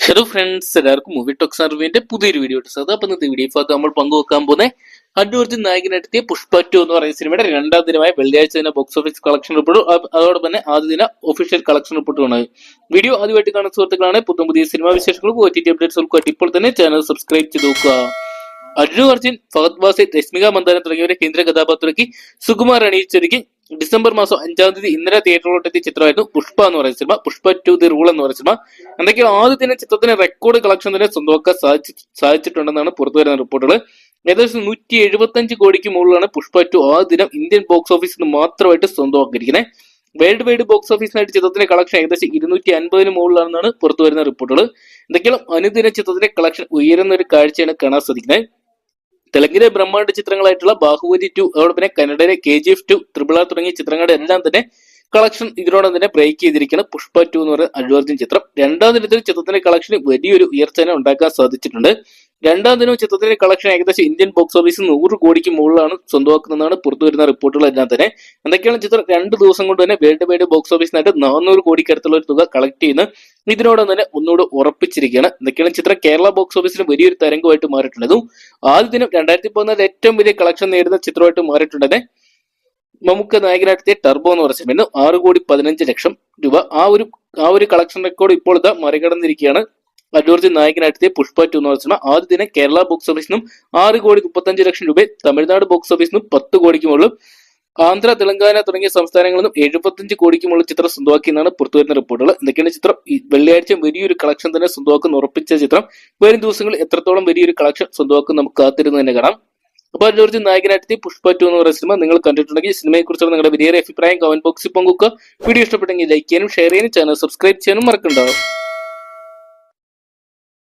Hello friends എല്ലാവർക്കും movie talks അറിവിന്റെ പുതിയൊരു വീഡിയോ ഇട്ടത് അപ്പൊ ഇന്നത്തെ വീഡിയോ ഭാഗത്ത് നമ്മൾ പങ്കുവെക്കാൻ പോകുന്ന അല്ലു അർജുൻ നായകനെത്തിയ പുഷ്പ ടു എന്ന് പറയുന്ന സിനിമയുടെ രണ്ടാം ദിനമായ വെള്ളിയാഴ്ച ദിന ബോക്സ് ഓഫീസ് കളക്ഷൻ റിപ്പോർട്ട് അതോടൊപ്പം തന്നെ ആദ്യ ദിന ഒഫീഷ്യൽ കളക്ഷൻ റിപ്പോർട്ടുമാണ് വീഡിയോ ആദ്യമായിട്ട് കാണുന്ന സുഹൃത്തുക്കളാണ് പുതിയ പുതിയ സിനിമാ ടി അപ്ഡേറ്റ്സ് ഉൾക്കൊള്ളി ഇപ്പോൾ തന്നെ ചാനൽ സബ്സ്ക്രൈബ് ചെയ്ത് നോക്കുക. അർജുൻ അർജുൻ ഫഹദ് ബാസി രശ്മിക മന്ദാന തുടങ്ങിയവരെ കേന്ദ്ര കഥാപാത്രമാക്കി സുകുമാർ അണിയിച്ചൊരുക്കി ഡിസംബർ മാസം അഞ്ചാം തീയതി ഇന്നലെ തിയേറ്ററിലോട്ട് എത്തിയ ചിത്രമായിരുന്നു പുഷ്പ എന്ന് പറയുന്ന cinema. Pushpa two the rule എന്ന് പറയുന്ന സിനിമ. എന്തൊക്കെയാണ് ആദ്യ ദിനം ചിത്രത്തിന് റെക്കോർഡ് കളക്ഷൻ തന്നെ സ്വന്തമാക്കാൻ സാധിച്ചു സാധിച്ചിട്ടുണ്ടെന്നാണ് പുറത്തുവരുന്ന റിപ്പോർട്ടുകൾ ഏകദേശം നൂറ്റി എഴുപത്തഞ്ച് കോടിക്ക് മുകളിലാണ് പുഷ്പ ടു ആ ദിനം ഇന്ത്യൻ ബോക്സ് ഓഫീസിൽ മാത്രമായിട്ട് സ്വന്തമാക്കിയിരിക്കുന്നത്. വേൾഡ് വൈഡ് ബോക്സ് ഓഫീസിനായിട്ട് ചിത്രത്തിന്റെ കളക്ഷൻ ഏകദേശം ഇരുന്നൂറ്റി അൻപതിന് മുകളിലാണെന്നാണ് പുറത്തു വരുന്ന റിപ്പോർട്ടുകൾ എന്തൊക്കെയാണ് അനുദിന ചിത്രത്തിന്റെ കളക്ഷൻ ഉയരുന്ന ഒരു കാഴ്ചയാണ് കാണാൻ സാധിക്കുന്നത്. തെലുങ്കിലെ ബ്രഹ്മാണ്ഡ ചിത്രങ്ങളായിട്ടുള്ള ബാഹുബലി ടു അതോടെ പിന്നെ കന്നഡയിലെ K G F two triple R തുടങ്ങിയ ചിത്രങ്ങളുടെ എല്ലാം തന്നെ കളക്ഷൻ ഇതിനോടൊപ്പം തന്നെ ബ്രേക്ക് ചെയ്തിരിക്കുന്ന പുഷ്പ ടു എന്ന് പറയുന്ന അല്ലു അർജുൻ ചിത്രം. രണ്ടാം ദിനത്തിൽ ചിത്രത്തിന്റെ കളക്ഷന് വലിയൊരു ഉയർച്ച തന്നെ ഉണ്ടാക്കാൻ സാധിച്ചിട്ടുണ്ട്. രണ്ടാം ദിനവും ചിത്രത്തിന്റെ കളക്ഷൻ ഏകദേശം ഇന്ത്യൻ ബോക്സ് ഓഫീസിൽ നൂറ് കോടിക്ക് മുകളിലാണ് സ്വന്തമാക്കുന്നതാണ് പുറത്തു വരുന്ന റിപ്പോർട്ടുകളെല്ലാം തന്നെ. എന്തൊക്കെയാണ് ചിത്രം? രണ്ട് ദിവസം കൊണ്ട് തന്നെ വേൾഡ് വൈഡ് ബോക്സ് ഓഫീസിനായിട്ട് നാനൂറ് കോടിക്ക് അടുത്തുള്ള ഒരു തുക കളക്ട് ചെയ്യുന്ന. ഇതിനോടൊപ്പം തന്നെ ഒന്നുകൂടെ ഉറപ്പിച്ചിരിക്കുകയാണ്. എന്തൊക്കെയാണ് ചിത്രം? കേരള ബോക്സ് ഓഫീസിന് വലിയൊരു തരംഗമായിട്ട് മാറിയിട്ടുള്ളതും ആദ്യ ദിനം രണ്ടായിരത്തി പതിനാല് ഏറ്റവും വലിയ കളക്ഷൻ നേടുന്ന ചിത്രമായിട്ട് മാറിയിട്ടുണ്ടെന്നെ നമുക്ക് നായകനായിട്ടെത്തിയ ടർബോ എന്ന് പറഞ്ഞ സിനിമ ആറ് കോടി പതിനഞ്ച് ലക്ഷം രൂപ. ആ ഒരു ആ ഒരു കളക്ഷൻ റെക്കോർഡ് ഇപ്പോൾ ഇതാ മറികടന്നിരിക്കുകയാണ്. അർജുൻ നായകനായിട്ടെത്തിയ പുഷ്പ ടു എന്ന് പറഞ്ഞ ആദ്യ ദിനം കേരള ബോക്സ് ഓഫീസിനും ആറ് കോടി മുപ്പത്തഞ്ച് ലക്ഷം രൂപ തമിഴ്നാട് ബോക്സ് ഓഫീസിനും പത്ത് കോടിക്ക് ആന്ധ്ര തെലങ്കാന തുടങ്ങിയ സംസ്ഥാനങ്ങളിൽ നിന്നും എഴുപത്തഞ്ച് കോടിക്കുമുള്ള ചിത്രം സ്വന്തമാക്കിയെന്നാണ് പുറത്തുവരുന്ന റിപ്പോർട്ടുകൾ എന്തൊക്കെയാണ് ചിത്രം. വെള്ളിയാഴ്ച വലിയൊരു കളക്ഷൻ തന്നെ സ്വന്തമാക്കുന്ന ഉറപ്പിച്ച ചിത്രം. വരും ദിവസങ്ങളിൽ എത്രത്തോളം വലിയൊരു കളക്ഷൻ സ്വന്തമാക്കും നമുക്ക് കാത്തിരുന്ന് തന്നെ കാണാം. അപ്പൊ അല്ലു അർജുൻ നായകനായിട്ട് പുഷ്പ ടു എന്ന് പറയുന്ന സിനിമ നിങ്ങൾ കണ്ടിട്ടുണ്ടെങ്കിൽ സിനിമയെക്കുറിച്ചുള്ള നിങ്ങളുടെ വലിയ അഭിപ്രായം കമന്റ് ബോക്സിൽ പങ്കുവെക്കുക. വീഡിയോ ഇഷ്ടപ്പെട്ടെങ്കിൽ ലൈക്ക് ചെയ്യാനും ഷെയർ ചെയ്യാനും ചാനൽ സബ്സ്ക്രൈബ് ചെയ്യാനും മറക്കണ്ടാവും